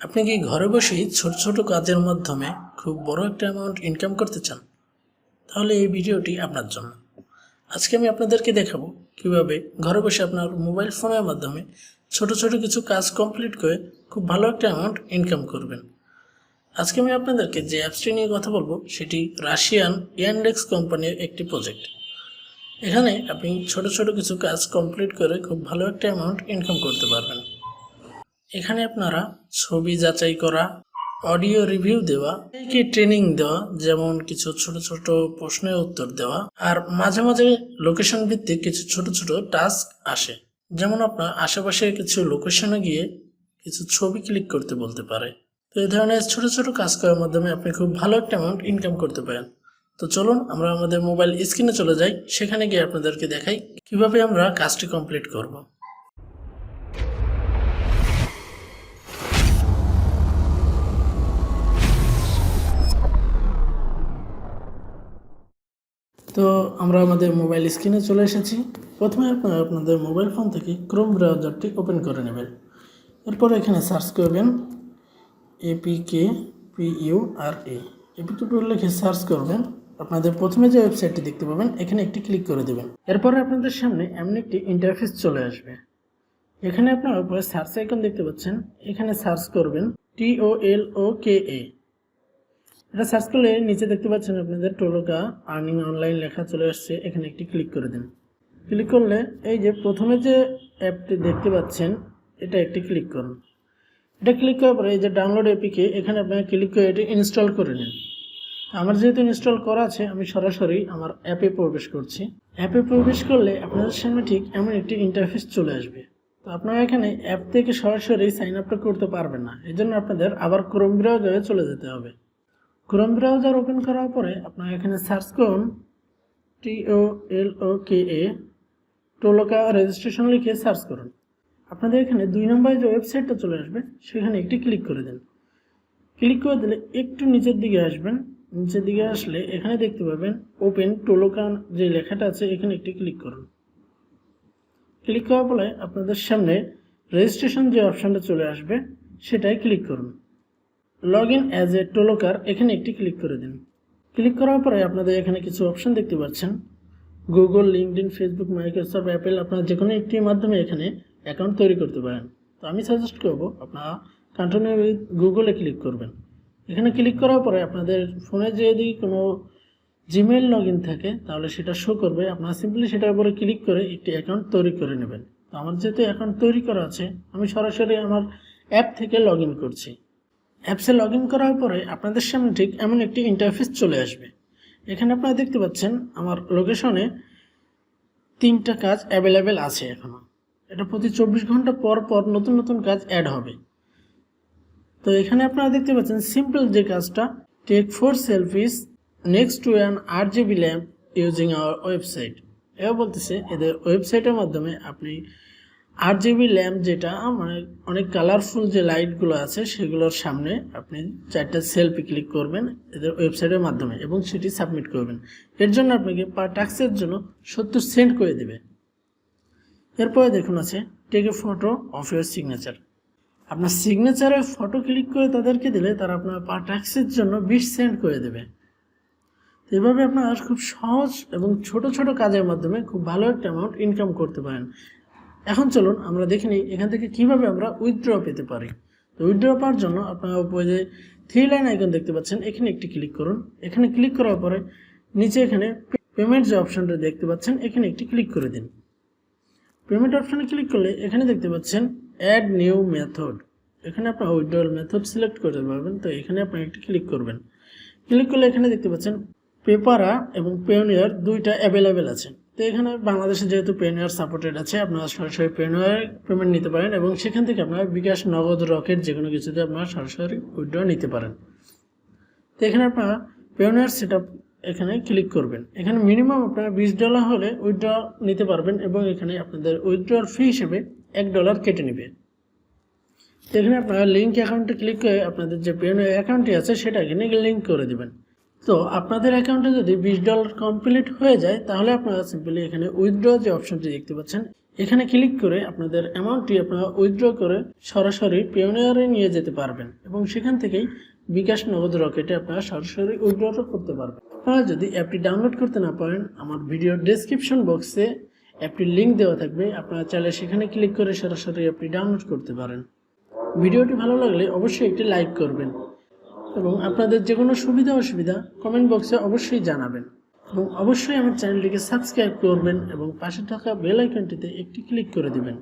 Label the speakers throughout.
Speaker 1: আপনি কি ঘরে বসেই ছোট ছোট কাজের মাধ্যমে খুব বড় একটা অ্যামাউন্ট ইনকাম করতে চান? তাহলে এই ভিডিওটি আপনার জন্য। আজকে আমি আপনাদেরকে দেখাবো কীভাবে ঘরে বসে আপনার মোবাইল ফোনের মাধ্যমে ছোট ছোট কিছু কাজ কমপ্লিট করে খুব ভালো একটা অ্যামাউন্ট ইনকাম করবেন। আজকে আমি আপনাদেরকে যে অ্যাপসটি নিয়ে কথা বলব, সেটি রাশিয়ান ইয়ান্ডেক্স কোম্পানির একটি প্রজেক্ট এখানে আপনি ছোট ছোট কিছু কাজ কমপ্লিট করে খুব ভালো একটা অ্যামাউন্ট ইনকাম করতে পারবেন। এখানে আপনারা ছবি যাচাই করা অডিও রিভিউ দেওয়া, কি ট্রেনিং দেওয়া, যেমন কিছু ছোট ছোট প্রশ্নের উত্তর দেওয়া, আর মাঝে মাঝে লোকেশন ভিত্তিক কিছু ছোট ছোট টাস্ক আসে। যেমন আপনার আশেপাশে কিছু লোকেশনে গিয়ে কিছু ছবি ক্লিক করতে বলতে পারে। তো এই ধরনের ছোট ছোট কাজ করার মাধ্যমে আপনি খুব ভালো একটা অ্যামাউন্ট ইনকাম করতে পারেন। তো চলুন আমরা আমাদের মোবাইল স্ক্রিনে চলে যাই। সেখানে গিয়ে আপনাদেরকে দেখাই কীভাবে আমরা কাজটি কমপ্লিট করব। তো আমরা আমাদের মোবাইল স্ক্রিনে চলে এসেছি। প্রথমে আপনারা আপনাদের মোবাইল ফোন থেকে ক্রোম ব্রাউজারটি ওপেন করে নেবেন। এরপর এখানে সার্চ করবেন APK P U R E APK লিখে সার্চ করবেন। আপনাদের প্রথমে যে ওয়েবসাইটটি দেখতে পাবেন, এখানে একটি ক্লিক করে দেবেন। এরপরে আপনাদের সামনে এমন একটি ইন্টারফেস চলে আসবে। এখানে আপনারা সার্চ আইকন দেখতে পাচ্ছেন। এখানে সার্চ করবেন টি ও এল ও কে এ এটা সার্চ করলে নিচে দেখতে পাচ্ছেন আপনাদের টোলোকা আর্নিং অনলাইন লেখা চলে আসছে। এখানে একটি ক্লিক করে দিন। ক্লিক করলে এই যে প্রথমে যে অ্যাপটি দেখতে পাচ্ছেন, এটা একটি ক্লিক করুন। এটা ক্লিক করার পরে এই যে ডাউনলোড এপিকে এখানে আপনারা ক্লিক করে এটি ইনস্টল করে নিন। আমার যেহেতু ইনস্টল করা আছে, আমি সরাসরি আমার অ্যাপে প্রবেশ করছি। অ্যাপে প্রবেশ করলে আপনাদের সামনে ঠিক এমন একটি ইন্টারফেস চলে আসবে। তো আপনারা এখানে অ্যাপ থেকে সরাসরি সাইন আপটা করতে পারবেন না। এই জন্য আপনাদের আবার ক্রোম ব্রাউজারে চলে যেতে হবে। ক্রোম ব্রাউজার ওপেন করার পরে আপনারা এখানে সার্চ করুন টি ও এল ও কে এ টোলোকা রেজিস্ট্রেশন লিখে সার্চ করুন। আপনাদের এখানে দুই নম্বরে যে ওয়েবসাইটটা চলে আসবে, সেখানে একটি ক্লিক করে দিন। ক্লিক করে দিলে একটু নিচের দিকে আসবেন। নিচের দিকে আসলে এখানে দেখতে পাবেন ওপেন টোলোকা যে লেখাটা আছে, এখানে একটি ক্লিক করুন। ক্লিক করার পরে আপনাদের সামনে রেজিস্ট্রেশন যে অপশানটা চলে আসবে সেটাই ক্লিক করুন। লগ ইন অ্যাজ এ টোলোকার এখানে একটি ক্লিক করে দিন। ক্লিক করার পরে আপনাদের এখানে কিছু অপশন দেখতে পাচ্ছেন। Google LinkedIn Facebook Microsoft Apple আপনারা যে কোনো একটির মাধ্যমে এখানে অ্যাকাউন্ট তৈরি করতে পারেন। তো আমি সাজেস্ট করব, আপনারা কন্টিনিউ উইথ গুগলে ক্লিক করবেন। এখানে ক্লিক করার পরে আপনাদের ফোনে যদি কোনো জিমেল লগ ইন থাকে, তাহলে সেটা শো করবে। আপনারা সিম্পলি সেটার উপরে ক্লিক করে একটি অ্যাকাউন্ট তৈরি করে নেবেন। তো আমার যেহেতু অ্যাকাউন্ট তৈরি করা আছে, আমি সরাসরি আমার অ্যাপ থেকে লগ ইন করছি। অ্যাপসে লগ ইন করার পরে আপনাদের সামনে ঠিক এমন একটি ইন্টারফেস চলে আসবে। এখানে আপনারা দেখতে পাচ্ছেন আমার লোকেশনে তিনটা কাজ অ্যাভেলেবেল আছে এখনও এটা প্রতি চব্বিশ ঘণ্টা পর পর নতুন নতুন কাজ অ্যাড হবে। তো এখানে আপনারা দেখতে পাচ্ছেন সিম্পল যে কাজটা take four selfies next to an আট GB lamp using our website এও বলতেছে এদের ওয়েবসাইটের মাধ্যমে আপনি আট জিবি ল্যাম্প যেটা মানে অনেক কালারফুল যে লাইটগুলো আছে, সেগুলোর সামনে আপনি চারটা সেলফি ক্লিক করবেন এদের ওয়েবসাইটের মাধ্যমে এবং সেটি সাবমিট করবেন। এর জন্য আপনাকে পার টাক্সের জন্য সত্তর সেন্ট করে দেবে। এরপরে দেখুন আছে take a photo of your signature আপনার সিগনেচারে ফটো ক্লিক করে তাদেরকে দিলে তারা আপনার পার ট্যাক্সের জন্য বিশ সেন্ট করে দেবে। এভাবে আপনার খুব সহজ এবং ছোট ছোট কাজের মাধ্যমে খুব ভালো একটা অ্যামাউন্ট ইনকাম করতে পারেন। এখন চলুন আমরা দেখে নিই এখান থেকে কীভাবে আমরা উইথড্র পেতে পারি। তো উইথড্র পাওয়ার জন্য আপনারা উপরে যে থ্রি লাইন আইকন দেখতে পাচ্ছেন, এখানে একটি ক্লিক করুন। এখানে ক্লিক করার পরে নিচে এখানে পেমেন্ট যে অপশনটা দেখতে পাচ্ছেন, এখানে একটি ক্লিক করে দিন। পেমেন্ট অপশানে ক্লিক করলে এখানে দেখতে পাচ্ছেন অ্যাড নিউ মেথড এখানে আপনার উইথড্রল মেথড সিলেক্ট করতে পারবেন, তো এখানে আপনি একটি ক্লিক করবেন। ক্লিক করলে এখানে দেখতে পাচ্ছেন পেপারা এবং পেওনিয়ার দুইটা অ্যাভেলেবেল আছে। তো এখানে বাংলাদেশে যেহেতু পেওনিয়ার সাপোর্টেড আছে, আপনারা সরাসরি পেওনিয়ার পেমেন্ট নিতে পারেন এবং সেখান থেকে আপনারা বিকাশ নগদ রকেট যে কোনো কিছুতে আপনারা সরাসরি উইথড্র নিতে পারেন। তো এখানে আপনারা পেওনিয়ার সেট এখানে ক্লিক করবেন। এখানে মিনিমাম আপনারা বিশ ডলার হলে উইথড্র নিতে পারবেন এবং এখানে আপনাদের উইথড্রর ফি হিসেবে এক ডলার কেটে নেবে। তো এখানে আপনারা লিঙ্ক অ্যাকাউন্টে ক্লিক করে আপনাদের যে পেন অ্যাকাউন্টটি আছে, সেটা এখানে লিঙ্ক করে দেবেন। তো আপনাদের অ্যাকাউন্টে যদি বিশ ডলার কমপ্লিট হয়ে যায়, তাহলে আপনারা সিম্পলি এখানে উইথড্র যে অপশনটি দেখতে পাচ্ছেন, এখানে ক্লিক করে আপনাদের অ্যামাউন্টটি আপনারা উইথড্র করে সরাসরি পেওনিয়ারে নিয়ে যেতে পারবেন এবং সেখান থেকেই বিকাশ নগদ রকেটে আপনারা সরাসরি উইথড্র করতে পারবেন। আপনারা যদি অ্যাপটি ডাউনলোড করতে না পারেন, আমার ভিডিওর ডেসক্রিপশন বক্সে অ্যাপটির লিঙ্ক দেওয়া থাকবে, আপনারা চাইলে সেখানে ক্লিক করে সরাসরি অ্যাপটি ডাউনলোড করতে পারেন। ভিডিওটি ভালো লাগলে অবশ্যই একটি লাইক করবেন। এবং আপনাদের যে কোনো সুবিধা অসুবিধা কমেন্ট বক্সে অবশ্যই জানাবেন। এবং অবশ্যই আমার চ্যানেলটিকে সাবস্ক্রাইব করবেন এবং পাশে থাকা বেল আইকনটিতে একটি ক্লিক করে দেবেন।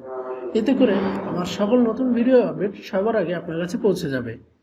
Speaker 1: এতে করে আমার সকল নতুন ভিডিও আপডেট সবার আগে আপনার কাছে পৌঁছে যাবে।